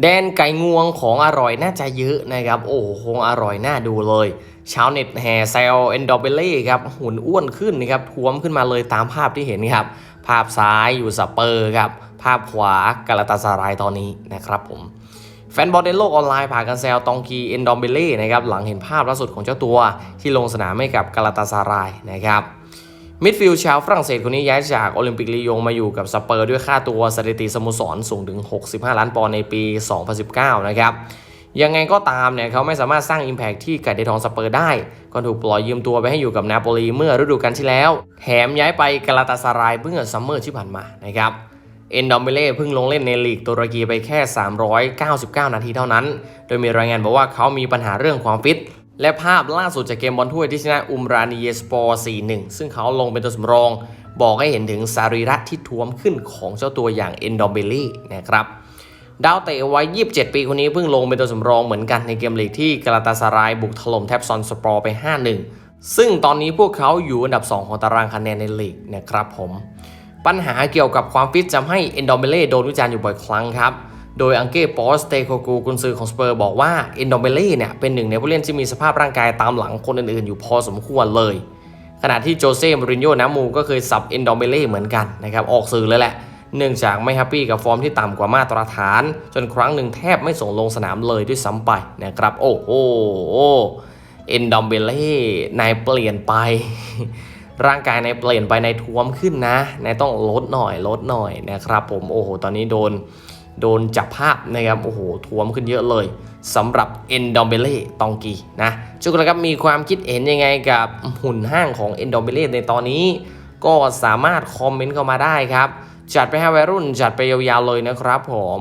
แดนไก่งวงของอร่อยน่าจะเยอะนะครับ โอ้โหคงอร่อยน่าดูเลย ชาวเน็ตแห่แซลเอนดอเบเล่ครับหุ่นอ้วนขึ้นนะครับท้วมขึ้นมาเลยตามภาพที่เห็นครับ ภาพซ้ายอยู่สเปอร์ครับ ภาพขวากาลาตาซารายตอนนี้นะครับผม แฟนบอลในโลกออนไลน์พากันแซวตองกีเอนดอมเบเล่นะครับหลังเห็นภาพล่าสุดของเจ้าตัวที่ลงสนามให้กับกาลาตาซารายนะครับ มิดฟิลด์ชาวฝรั่งเศสคนนี้ย้ายจากโอลิมปิกลียงมาอยู่กับสเปอร์ด้วยค่าตัวสถิติสโมสรสูงถึง 65 ล้านปอนด์ในปี 2019 นะครับ ยังไงก็ตามเนี่ยเขาไม่สามารถสร้าง Impact ที่ไก่ในทองสเปอร์ได้ ก็ถูกปล่อยยืมตัวไปให้อยู่กับนาโปลีเมื่อฤดูกาลที่แล้ว แถมย้ายไปกาลาตาซารายเมื่อซัมเมอร์ที่ผ่านมานะครับเอนดอมเบเล่เพิ่งลงเล่นในลีกตุรกีไปแค่ 399 นาทีเท่านั้น โดยมีรายงานบอกว่าเขามีปัญหาเรื่องความฟิต และภาพล่าสุดจากเกมบอลถ้วยที่ชนะอุมรานีเยสปอร์ 4-1 ซึ่งเขาลงเป็นตัวสำรอง บอกให้เห็นถึงสรีระที่ท้วมขึ้นของเจ้าตัวอย่างเอนดอมเบเล่นะครับดาวเตะวัย 27 ปีคนนี้เพิ่งลงเป็นตัวสำรองเหมือนกันในเกมลีกที่กาลาตาสารายบุกถล่มแทบซอนสปอร์ไป 5-1 ซึ่งตอนนี้พวกเขาอยู่อันดับ 2 ของตารางคะแนนในลีกนะครับผม ปัญหาเกี่ยวกับความฟิตทำให้เอนดอมเบเล่โดนวิจารณ์อยู่บ่อยครั้งครับ โดยอังเก้ปอสเตโคกูกุนซือของสเปอร์บอกว่าเอนดอมเบเล่เนี่ยเป็นหนึ่งในผู้เล่นที่มีสภาพร่างกายตามหลังคนอื่นๆ อยู่พอสมควรเลย ขณะที่โจเซ่มรินโญ่นามูก็เคยสับเอนดอมเบเล่เหมือนกันนะครับออกสื่อเลยแหละ เนื่องจากไม่แฮปปี้กับฟอร์มที่ต่ำกว่ามาตรฐาน จนครั้งหนึ่งแทบไม่ส่งลงสนามเลยด้วยซ้ำไปนะครับโอ้โหเอนดอมเบเล่นายเปลี่ยนไป ร่างกายนายเปลี่ยนไปนายท้วมขึ้นนะนายต้องลดหน่อยลดหน่อยนะครับผมโอ้โหตอนนี้โดน โดนจับภาพนะครับโอ้โหท้วมขึ้นเยอะเลยสำหรับเอนดอมเบเล่ตองกีนะทุกคนครับมีความคิดเห็นยังไงกับหุ่นห้างของเอนดอมเบเล่ในตอนนี้ ก็สามารถคอมเมนต์เข้ามาได้ครับ จัดไปให้วัยรุ่นจัดไปยาวๆเลยนะครับผม